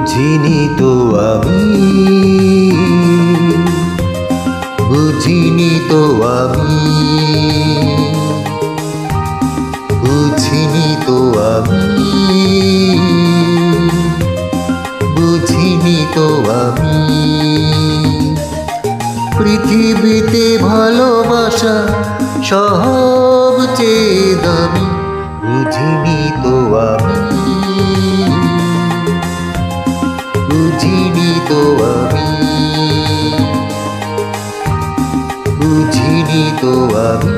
বুঝিনি তো আমি। বুঝিনি তো আমি। বুঝিনি তো আমি। বুঝিনি তো আমি। পৃথিবীতে ভালোবাসা সবচেয়ে দামি। বুঝিনি তো আমি।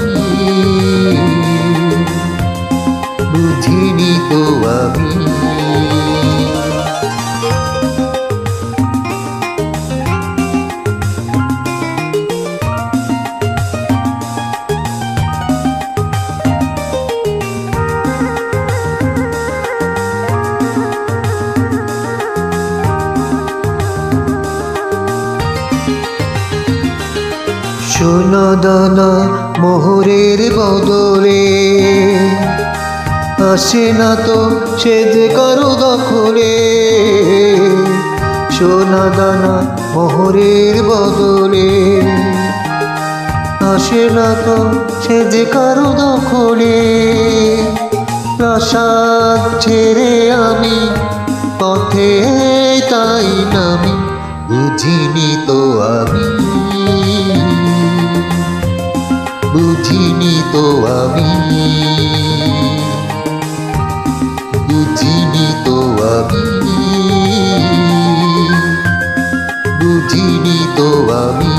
বুঝিনি তো আমি। সোনা দানা মোহরের বদলে। আসে না তো সে যে কারও দখলে। সোনা দানা মোহরের বদলে। আসে না তো সে যে কারও দখলে। প্রাসাদ ছেড়ে আমি পথে তাই নামি, বুঝিনি তো আমি। বুঝিনি তো আমি। বুঝিনি তো আমি। বুঝিনি তো আমি।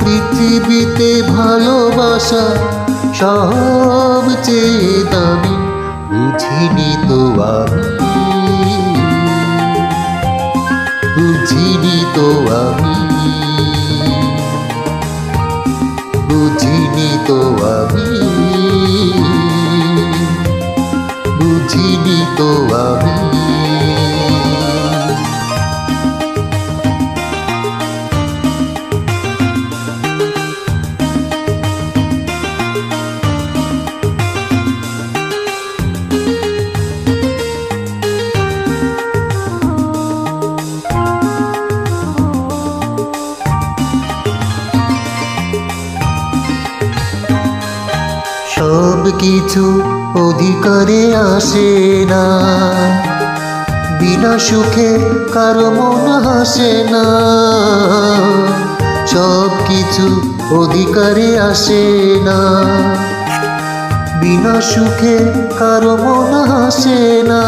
পৃথিবীতে ভালোবাসা সবচেয়ে দামি, বুঝিনি তো আমি। বুঝিনি তো আমি। তো আমি। বুঝিনি তো আমি। সব কিছু অধিকারে আসে না। বিনা সুখে কারও মন হাসে না। সব কিছু অধিকারে আসে না। বিনা সুখে কারও মন হাসে না।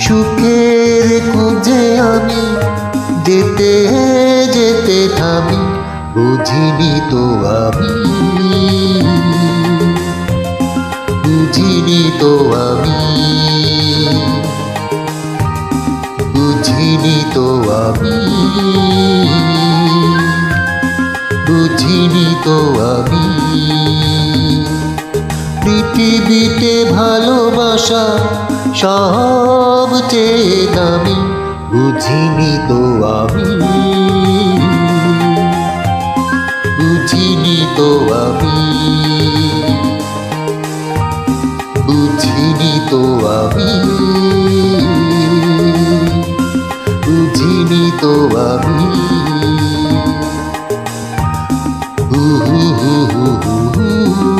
সুখের খুঁজে আমি যেতে যেতে থামি বুঝিনি তো আমি। বুঝিনি তো আমি। বুঝিনি তো আমি। বুঝিনি তো আমি। পৃথিবীতে ভালোবাসা সবচেয়ে দামি। বুঝিনি তো আমি। আমি বুঝিনি তো আমি হু হু হু হু হু।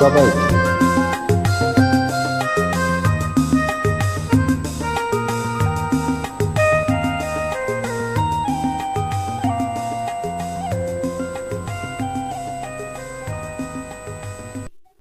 装备